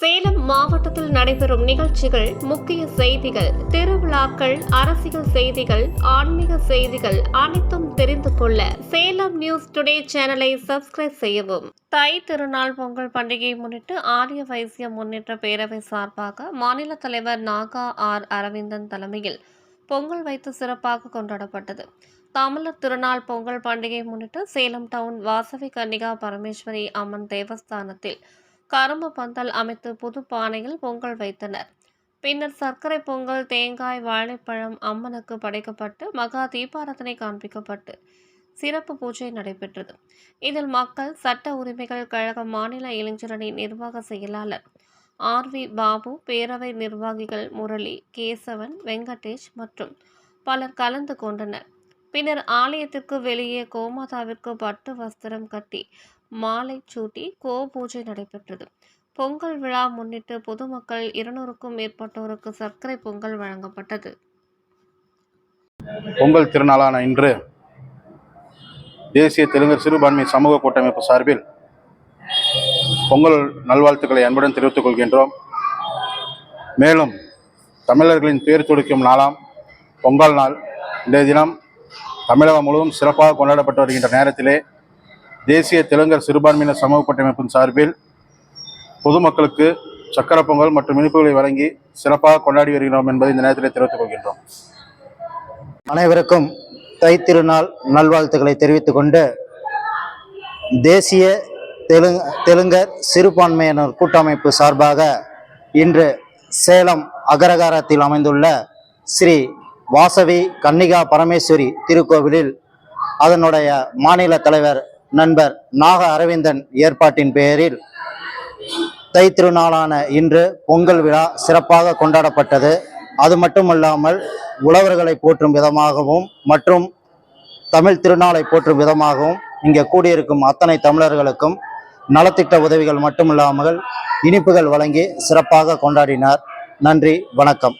சேலம் மாவட்டத்தில் நடைபெறும் நிகழ்ச்சிகள் முக்கிய செய்திகள் திருவிழாக்கள் அரசியல் செய்திகள் ஆன்மீக செய்திகள் அனைத்தும் தெரிந்து கொள்ள சேலம் நியூஸ் டுடே சேனலை சப்ஸ்கிரைப் செய்யவும். தை திருநாள் பொங்கல் பண்டிகையை முன்னிட்டு ஆரிய வைசிய முன்னேற்ற பேரவை சார்பாக மாநில தலைவர் நாகா ஆர். அரவிந்தன் தலைமையில் பொங்கல் வைத்து சிறப்பாக கொண்டாடப்பட்டது. தமிழர் திருநாள் பொங்கல் பண்டிகையை முன்னிட்டு சேலம் டவுன் வாசவி கன்னிகா பரமேஸ்வரி அம்மன் தேவஸ்தானத்தில் கரும்பு பந்தல் அமைத்து புது பானையில் பொங்கல் வைத்தனர். பின்னர் சர்க்கரை பொங்கல் தேங்காய் வாழைப்பழம் அம்மனுக்கு படைக்கப்பட்டு மகா தீபாரதனை காண்பிக்கப்பட்டு சிறப்பு பூஜை நடைபெற்றது. இதில் மக்கள் சட்ட உரிமைகள் கழக மாநில இளைஞரணி நிர்வாக செயலாளர் ஆர். வி. பாபு பேரவை நிர்வாகிகள் முரளி கேசவன் வெங்கடேஷ் மற்றும் பலர் கலந்து கொண்டனர். பின்னர் ஆலயத்திற்கு வெளியே கோமாதாவிற்கு பட்டு வஸ்திரம் கட்டி மாலை சூட்டி கோ பூஜை நடைபெற்றது. பொங்கல் விழா முன்னிட்டு பொதுமக்கள் இருநூறுக்கும் மேற்பட்டோருக்கு சர்க்கரை பொங்கல் வழங்கப்பட்டது. பொங்கல் திருநாளான இன்று தேசிய தெலுங்கர் சிறுபான்மை சமூக கூட்டமைப்பு சார்பில் பொங்கல் நல்வாழ்த்துக்களை அன்புடன் தெரிவித்துக் கொள்கின்றோம். மேலும் தமிழர்களின் பேர் துடிக்கும் நாளாம் பொங்கல் நாள். இன்றைய தினம் தமிழகம் முழுவதும் சிறப்பாக கொண்டாடப்பட்டு வருகின்ற நேரத்திலே தேசிய தெலுங்கர் சிறுபான்மையினர் சமூக கூட்டமைப்பின் சார்பில் பொதுமக்களுக்கு சக்கர பொங்கல் மற்றும் இனிப்புகளை வழங்கி சிறப்பாக கொண்டாடி வருகிறோம் என்பதை இந்த நேரத்தில் தெரிவித்துக் கொள்கின்றோம். அனைவருக்கும் தைத்திருநாள் நல்வாழ்த்துக்களை தெரிவித்துக் கொண்டு தேசிய தெலுங்கு தெலுங்கர் சிறுபான்மையினர் கூட்டமைப்பு சார்பாக இன்று சேலம் அகரகாரத்தில் அமைந்துள்ள ஸ்ரீ வாசவி கன்னிகா பரமேஸ்வரி திருக்கோவிலில் அதனுடைய மாநில தலைவர் நண்பர் நாக அரவிந்தன் ஏற்பாட்டின் பெயரில் தை திருநாளான இன்று பொங்கல் விழா சிறப்பாக கொண்டாடப்பட்டது. அது மட்டுமல்லாமல் உழவர்களை போற்றும் விதமாகவும் மற்றும் தமிழ் திருநாளை போற்றும் விதமாகவும் இங்கே கூடியிருக்கும் அத்தனை தமிழர்களுக்கும் நலத்திட்ட உதவிகள் மட்டுமில்லாமல் இனிப்புகள் வழங்கி சிறப்பாக கொண்டாடினார். நன்றி வணக்கம்.